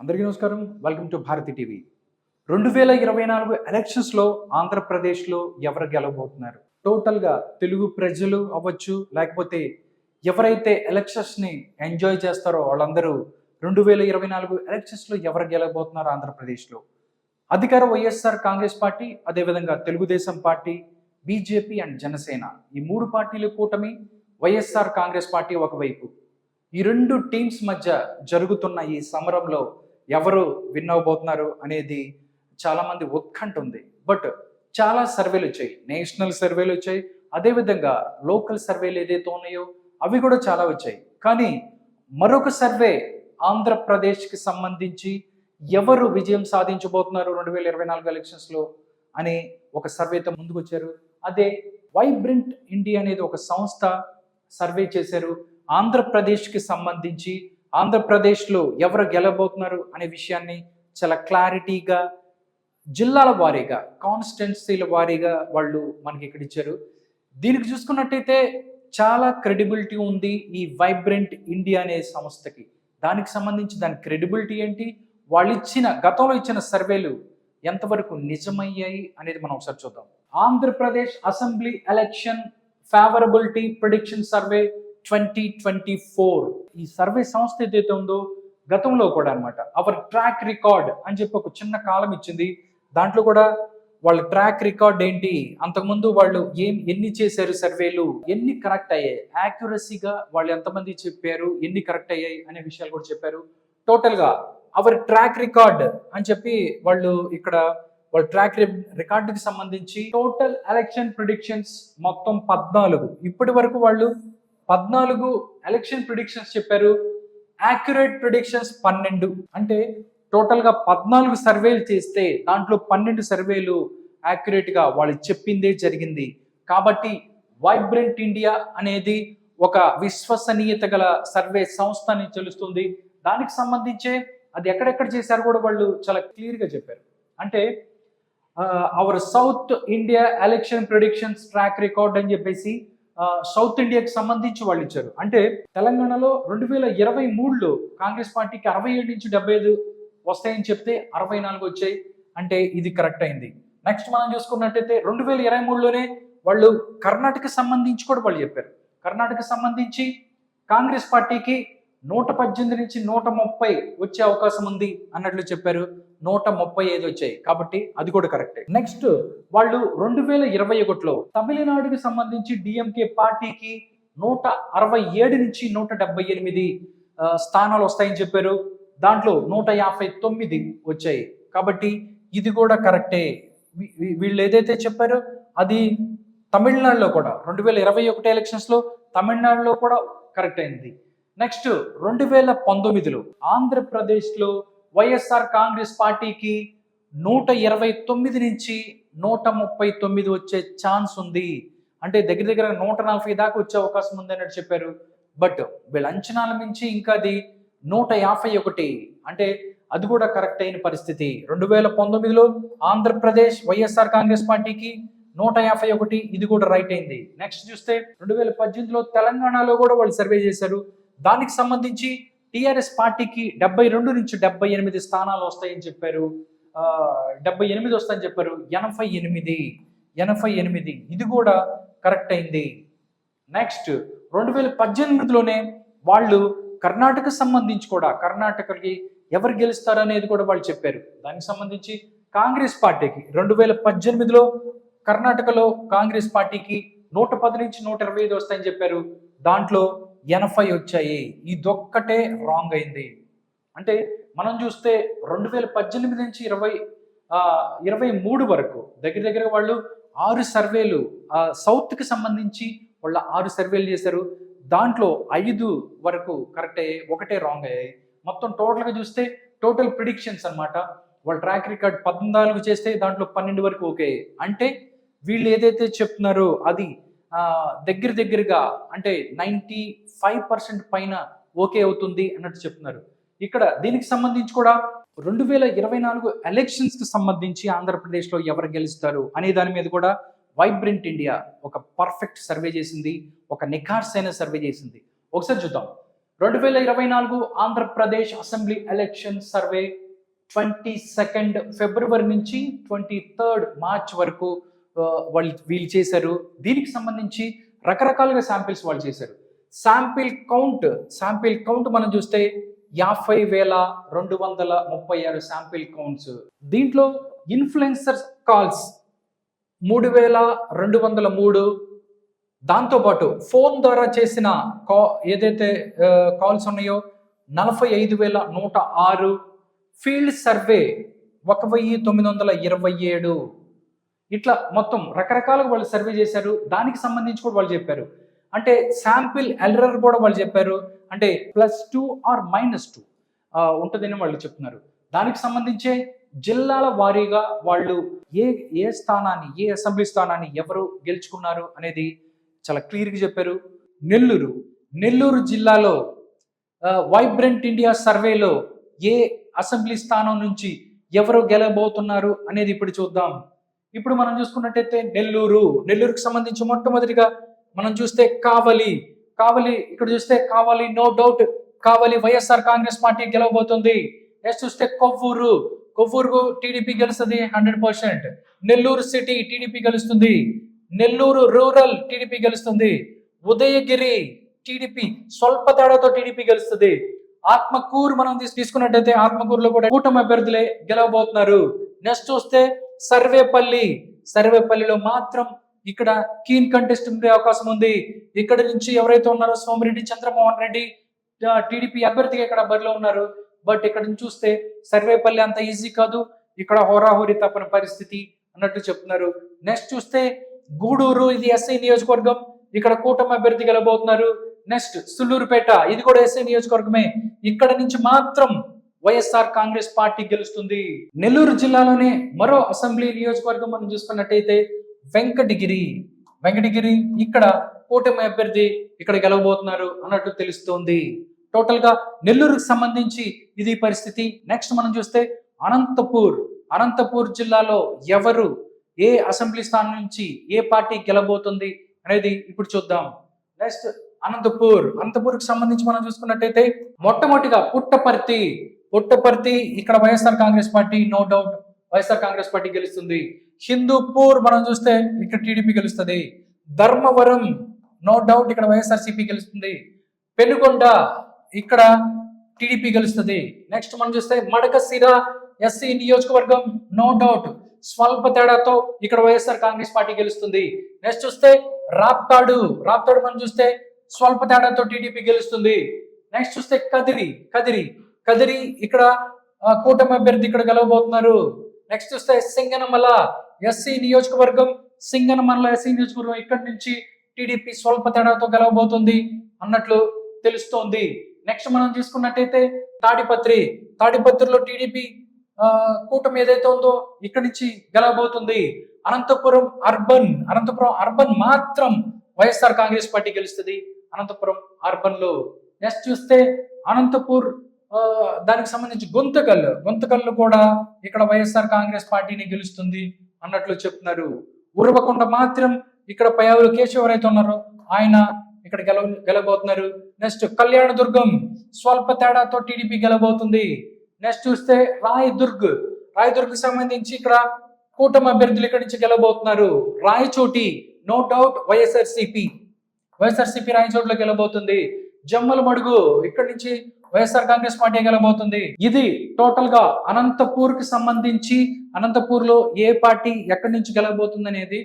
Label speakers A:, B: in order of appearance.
A: అందరికీ నమస్కారం. Welcome to Bharati TV రెండు వేల ఇరవై నాలుగు ఎలక్షన్స్లో ఆంధ్రప్రదేశ్లో ఎవరు గెలవబోతున్నారు? టోటల్గా తెలుగు ప్రజలు అవ్వచ్చు లేకపోతే ఎవరైతే ఎలక్షన్స్ని ఎంజాయ్ చేస్తారో వాళ్ళందరూ రెండు వేల ఇరవై నాలుగు ఎలక్షన్స్లో ఎవరు గెలవబోతున్నారు ఆంధ్రప్రదేశ్లో? అధికార వైఎస్ఆర్ కాంగ్రెస్ పార్టీ అదేవిధంగా Telugu Desam party BJP and Janasena. ఈ మూడు పార్టీల కూటమి వైఎస్ఆర్ కాంగ్రెస్ పార్టీ ఒకవైపు. ఈ రెండు టీమ్స్ మధ్య జరుగుతున్న ఈ సమరంలో ఎవరు విన్ అవబోతున్నారు అనేది చాలామంది ఉత్కంఠ ఉంది. బట్ చాలా సర్వేలు వచ్చాయి. నేషనల్ సర్వేలు వచ్చాయి. అదేవిధంగా లోకల్ సర్వేలు ఏదైతే ఉన్నాయో అవి కూడా చాలా వచ్చాయి. కానీ మరొక సర్వే ఆంధ్రప్రదేశ్కి సంబంధించి ఎవరు విజయం సాధించబోతున్నారు రెండు వేల ఇరవై నాలుగు ఎలక్షన్స్లో అని ఒక సర్వేతో ముందుకు వచ్చారు అదే వైబ్రెంట్ ఇండియా అనేది ఒక సంస్థ సర్వే చేశారు. ఆంధ్రప్రదేశ్కి సంబంధించి ఆంధ్రప్రదేశ్లో ఎవరు గెలబోతున్నారు అనే విషయాన్ని చాలా క్లారిటీగా జిల్లాల వారీగా కాన్స్టిట్యున్సీల వారీగా వాళ్ళు మనకి ఇక్కడ ఇచ్చారు. దీనికి చూసుకున్నట్టయితే చాలా క్రెడిబిలిటీ ఉంది ఈ వైబ్రెంట్ ఇండియా అనే సంస్థకి. దానికి సంబంధించి దాని క్రెడిబిలిటీ ఏంటి? వాళ్ళు ఇచ్చిన గతంలో ఇచ్చిన సర్వేలు ఎంతవరకు నిజమయ్యాయి అనేది మనం ఒకసారి చూద్దాం. Andhra Pradesh assembly election favourability prediction survey twenty twenty four. ఈ సర్వే సంస్థ ఏదైతే ఉందో గతంలో కూడా అనమాట అవర్ ట్రాక్ రికార్డ్ అని చెప్పి ఒక చిన్న కాలం ఇచ్చింది. దాంట్లో కూడా వాళ్ళ ట్రాక్ రికార్డ్ ఏంటి అంతకుముందు వాళ్ళు ఏం ఎన్ని చేశారు సర్వేలు ఎన్ని కరెక్ట్ అయ్యాయి యాక్యురసీగా వాళ్ళు ఎంతమంది చెప్పారు ఎన్ని కరెక్ట్ అయ్యాయి అనే విషయాలు కూడా చెప్పారు. టోటల్గా అవర్ ట్రాక్ రికార్డ్ అని చెప్పి వాళ్ళు ఇక్కడ వాళ్ళ ట్రాక్ రికార్డుకి సంబంధించి టోటల్ ఎలక్షన్ ప్రిడిక్షన్స్ మొత్తం పద్నాలుగు. ఇప్పటి వరకు వాళ్ళు పద్నాలుగు ఎలక్షన్ ప్రిడిక్షన్స్ చెప్పారు. యాక్యురేట్ ప్రిడిక్షన్స్ పన్నెండు. అంటే టోటల్గా పద్నాలుగు సర్వేలు చేస్తే దాంట్లో పన్నెండు సర్వేలు యాక్యురేట్గా వాళ్ళు చెప్పిందే జరిగింది. కాబట్టి వైబ్రెంట్ ఇండియా అనేది ఒక విశ్వసనీయత గల సర్వే సంస్థ అని తెలుస్తుంది. దానికి సంబంధించే అది ఎక్కడెక్కడ చేశారు కూడా వాళ్ళు చాలా క్లియర్గా చెప్పారు. అంటే our south India election predictions track record అని చెప్పేసి సౌత్ ఇండియాకి సంబంధించి వాళ్ళు ఇచ్చారు. అంటే తెలంగాణలో రెండు వేల ఇరవై మూడులో కాంగ్రెస్ పార్టీకి అరవై ఏడు నుంచి డెబ్బై ఐదు వస్తాయని చెప్తే అరవై నాలుగు వచ్చాయి. అంటే ఇది కరెక్ట్ అయింది. నెక్స్ట్ మనం చూసుకున్నట్టయితే రెండు వేల ఇరవై మూడులోనే వాళ్ళు కర్ణాటక సంబంధించి కూడా వాళ్ళు చెప్పారు. కర్ణాటక సంబంధించి కాంగ్రెస్ పార్టీకి నూట పద్దెనిమిది నుంచి నూట ముప్పై వచ్చే అవకాశం ఉంది అన్నట్లు చెప్పారు. నూట ముప్పై ఐదు వచ్చాయి. కాబట్టి అది కూడా కరెక్టే. నెక్స్ట్ వాళ్ళు రెండు వేల ఇరవై ఒకటిలో తమిళనాడుకి సంబంధించి డిఎంకే పార్టీకి నూట అరవై ఏడు నుంచి నూట డెబ్బై ఎనిమిది స్థానాలు వస్తాయని చెప్పారు. దాంట్లో నూట యాభై తొమ్మిది వచ్చాయి. కాబట్టి ఇది కూడా కరెక్టే. వీళ్ళు ఏదైతే చెప్పారో అది తమిళనాడులో కూడా రెండు వేల ఇరవై ఒకటి ఎలక్షన్స్లో తమిళనాడులో కూడా కరెక్ట్ అయింది. నెక్స్ట్ రెండు వేల పంతొమ్మిదిలో ఆంధ్రప్రదేశ్లో వైఎస్ఆర్ కాంగ్రెస్ పార్టీకి నూట ఇరవై తొమ్మిది నుంచి నూట ముప్పై తొమ్మిది వచ్చే ఛాన్స్ ఉంది. అంటే దగ్గర దగ్గర నూట నలభై దాకా వచ్చే అవకాశం ఉంది అన్నట్టు చెప్పారు. బట్ వీళ్ళ అంచనాల మించి ఇంకా అది నూట యాభై ఒకటి. అంటే అది కూడా కరెక్ట్ అయిన పరిస్థితి. రెండు వేల పంతొమ్మిదిలో ఆంధ్రప్రదేశ్ వైఎస్ఆర్ కాంగ్రెస్ పార్టీకి నూట యాభై ఒకటి ఇది కూడా రైట్ అయింది. నెక్స్ట్ చూస్తే రెండు వేల పద్దెనిమిదిలో తెలంగాణలో కూడా వాళ్ళు సర్వే చేశారు. దానికి సంబంధించి టీఆర్ఎస్ పార్టీకి డెబ్బై రెండు నుంచి డెబ్బై ఎనిమిది స్థానాలు వస్తాయని చెప్పారు. డెబ్బై ఎనిమిది వస్తాయని చెప్పారు. ఎనభై ఎనిమిది ఎనభై ఎనిమిది. ఇది కూడా కరెక్ట్ అయింది. నెక్స్ట్ రెండు వేల పద్దెనిమిదిలోనే వాళ్ళు కర్ణాటక సంబంధించి కూడా కర్ణాటకకి ఎవరు గెలుస్తారు అనేది కూడా వాళ్ళు చెప్పారు. దానికి సంబంధించి కాంగ్రెస్ పార్టీకి రెండు వేల పద్దెనిమిదిలో కర్ణాటకలో కాంగ్రెస్ పార్టీకి నూట పది నుంచి నూట ఇరవై ఐదు వస్తాయని చెప్పారు. దాంట్లో ఎనభై వచ్చాయి. ఇదొక్కటే రాంగ్ అయింది. అంటే మనం చూస్తే రెండు వేల పద్దెనిమిది నుంచి ఇరవై ఇరవై మూడు వరకు దగ్గర దగ్గర వాళ్ళు ఆరు సర్వేలు సౌత్కి సంబంధించి వాళ్ళ ఆరు సర్వేలు చేశారు. దాంట్లో ఐదు వరకు కరెక్ట్ అయ్యాయి ఒకటే రాంగ్ అయ్యాయి. మొత్తం టోటల్గా చూస్తే టోటల్ ప్రిడిక్షన్స్ అన్నమాట. వాళ్ళ ట్రాక్ రికార్డ్ పద్నాలుగు చేస్తే దాంట్లో పన్నెండు వరకు ఓకే అంటే వీళ్ళు ఏదైతే చెప్తున్నారో అది దగ్గర దగ్గరగా అంటే నైంటీ ఫైవ్ పర్సెంట్ పైన ఓకే అవుతుంది అన్నట్టు చెప్తున్నారు. ఇక్కడ దీనికి సంబంధించి కూడా రెండు వేల ఇరవై నాలుగు ఎలక్షన్స్కి సంబంధించి ఆంధ్రప్రదేశ్లో ఎవరు గెలుస్తారు అనే దాని మీద కూడా వైబ్రెంట్ ఇండియా ఒక పర్ఫెక్ట్ సర్వే చేసింది ఒక నిఖార్సైన సర్వే చేసింది. ఒకసారి చూద్దాం. రెండు వేల ఇరవై నాలుగు Andhra Pradesh assembly election survey twenty second February నుంచి ట్వంటీ థర్డ్ మార్చ్ వరకు వాళ్ళు వీళ్ళు చేశారు. దీనికి సంబంధించి రకరకాలుగా శాంపిల్స్ వాళ్ళు చేశారు. శాంపిల్ కౌంట్ శాంపిల్ కౌంట్ మనం చూస్తే యాభై వేల రెండు వందల ముప్పై ఆరు శాంపిల్ కౌంట్స్. దీంట్లో ఇన్ఫ్లుయెన్సర్ కాల్స్ మూడు వేల రెండు వందల మూడు. దాంతోపాటు ఫోన్ ద్వారా చేసిన కా ఏదైతే కాల్స్ ఉన్నాయో నలభై ఐదు వేల నూట ఆరు. ఫీల్డ్ సర్వే ఒక వెయ్యి తొమ్మిది వందల ఇరవై ఏడు. ఇట్లా మొత్తం రకరకాలుగా వాళ్ళు సర్వే చేశారు. దానికి సంబంధించి కూడా వాళ్ళు చెప్పారు. అంటే శాంపిల్ ఎర్రర్ కూడా వాళ్ళు చెప్పారు. అంటే plus two or minus two ఉంటుందని వాళ్ళు చెప్తున్నారు. దానికి సంబంధించే జిల్లాల వారీగా వాళ్ళు ఏ ఏ స్థానాన్ని ఏ అసెంబ్లీ స్థానాన్ని ఎవరు గెలుచుకున్నారు అనేది చాలా క్లియర్గా చెప్పారు. నెల్లూరు నెల్లూరు జిల్లాలో వైబ్రెంట్ ఇండియా సర్వేలో ఏ అసెంబ్లీ స్థానం నుంచి ఎవరు గెలబోతున్నారు అనేది ఇప్పుడు చూద్దాం. ఇప్పుడు మనం చూసుకున్నట్టయితే నెల్లూరు. నెల్లూరుకు సంబంధించి మొట్టమొదటిగా మనం చూస్తే కావలి. కావలి ఇక్కడ చూస్తే Kavali no doubt Kavali YSR Congress party గెలవబోతుంది. Next చూస్తే కొవ్వూరు. కొవ్వూరు టీడీపీ గెలుస్తుంది hundred percent. Nellore city TDP గెలుస్తుంది. నెల్లూరు రూరల్ టీడీపీ గెలుస్తుంది. ఉదయగిరి టీడీపీ స్వల్ప తేడాతో టీడీపీ గెలుస్తుంది. ఆత్మకూరు మనం తీసుకున్నట్టయితే ఆత్మకూరులో కూడా కూటమి అభ్యర్థులే గెలవబోతున్నారు. నెక్స్ట్ చూస్తే సర్వేపల్లి సర్వేపల్లిలో మాత్రం ఇక్కడ కీన్ కంటెస్ట్ ఉండే అవకాశం ఉంది. ఇక్కడ నుంచి ఎవరైతే ఉన్నారో సోమిరెడ్డి చంద్రమోహన్ రెడ్డి టీడీపీ అభ్యర్థిగా ఇక్కడ బరిలో ఉన్నారు. బట్ ఇక్కడ నుంచి చూస్తే సర్వేపల్లి అంత ఈజీ కాదు. ఇక్కడ హోరాహోరీ తప్పని పరిస్థితి అన్నట్టు చెప్తున్నారు. నెక్స్ట్ చూస్తే గూడూరు ఇది ఎస్ఐ నియోజకవర్గం. ఇక్కడ కూటమి అభ్యర్థి గెలబోతున్నారు నెక్స్ట్ సుల్లూరుపేట ఇది కూడా ఎస్ఐ నియోజకవర్గమే. ఇక్కడ నుంచి మాత్రం వైఎస్ఆర్ కాంగ్రెస్ పార్టీ గెలుస్తుంది. నెల్లూరు జిల్లాలోనే మరో అసెంబ్లీ నియోజకవర్గం మనం చూసుకున్నట్టయితే వెంకటగిరి. వెంకటగిరి ఇక్కడ కూటమి అభ్యర్థి ఇక్కడ గెలవబోతున్నారు అన్నట్టు తెలుస్తోంది. టోటల్గా నెల్లూరుకు సంబంధించి ఇది పరిస్థితి. నెక్స్ట్ మనం చూస్తే అనంతపూర్. అనంతపూర్ జిల్లాలో ఎవరు ఏ అసెంబ్లీ స్థానం నుంచి ఏ పార్టీ గెలబోతుంది అనేది ఇప్పుడు చూద్దాం. నెక్స్ట్ అనంతపూర్. అనంతపూర్కి సంబంధించి మనం చూసుకున్నట్టయితే మొట్టమొదటిగా పుట్టపర్తి. పుట్టపర్తి ఇక్కడ YSR Congress party no doubt YSR Congress party గెలుస్తుంది. హిందూపూర్ మనం చూస్తే ఇక్కడ టీడీపీ గెలుస్తుంది. ధర్మవరం నో డౌట్ ఇక్కడ వైఎస్ఆర్ సిపి గెలుస్తుంది. పెనుగొండ ఇక్కడ టీడీపీ గెలుస్తుంది. నెక్స్ట్ మనం చూస్తే మడకశిర ఎస్సీ నియోజకవర్గం నో డౌట్ స్వల్ప తేడాతో ఇక్కడ వైఎస్ఆర్ కాంగ్రెస్ పార్టీ గెలుస్తుంది. నెక్స్ట్ చూస్తే రాప్తాడు రాప్తాడు మనం చూస్తే స్వల్ప తేడాతో టీడీపీ గెలుస్తుంది. నెక్స్ట్ చూస్తే కదిరి కదిరి. కదిరి ఇక్కడ కూటమి అభ్యర్థి ఇక్కడ గెలవబోతున్నారు. నెక్స్ట్ చూస్తే సింగనమల ఎస్సీ నియోజకవర్గం సింగనమల ఎస్సీ నియోజకవర్గం ఇక్కడ నుంచి టీడీపీ స్వల్ప తేడాతో గెలవబోతుంది అన్నట్లు తెలుస్తోంది. నెక్స్ట్ మనం చూసుకున్నట్టయితే తాడిపత్రి తాడిపత్రిలో టీడీపీ కూటమి ఏదైతే ఉందో ఇక్కడ నుంచి గెలవబోతుంది. అనంతపురం అర్బన్ అనంతపురం అర్బన్ మాత్రం వైఎస్ఆర్ కాంగ్రెస్ పార్టీ గెలుస్తుంది అనంతపురం అర్బన్లో. నెక్స్ట్ చూస్తే అనంతపూర్ దానికి సంబంధించి గొంతకల్లు గొంతకల్లు కూడా ఇక్కడ వైఎస్ఆర్ కాంగ్రెస్ పార్టీని గెలుస్తుంది అన్నట్లు చెప్తున్నారు. ఉరవకొండ మాత్రం ఇక్కడ పయావులు కేశవ్ ఎవరైతే ఉన్నారో ఆయన ఇక్కడ గెలవ గెలబోతున్నారు నెక్స్ట్ కళ్యాణదుర్గం స్వల్ప తేడాతో టీడీపీ గెలబోతుంది నెక్స్ట్ చూస్తే రాయదుర్గ్. రాయదుర్గ్ సంబంధించి ఇక్కడ కూటమి అభ్యర్థులు ఇక్కడి నుంచి గెలబోతున్నారు రాయచోటి నో డౌట్ వైఎస్ఆర్సిపి. వైఎస్ఆర్సిపి రాయచోటిలో గెలబోతుంది జమ్మల మడుగు ఇక్కడి నుంచి వైఎస్ఆర్ కాంగ్రెస్ పార్టీ గెలబోతుంది. ఇది టోటల్గా అనంతపూర్కి సంబంధించి అనంతపూర్లో ఏ పార్టీ ఎక్కడి నుంచి గెలబోతుంది అనేది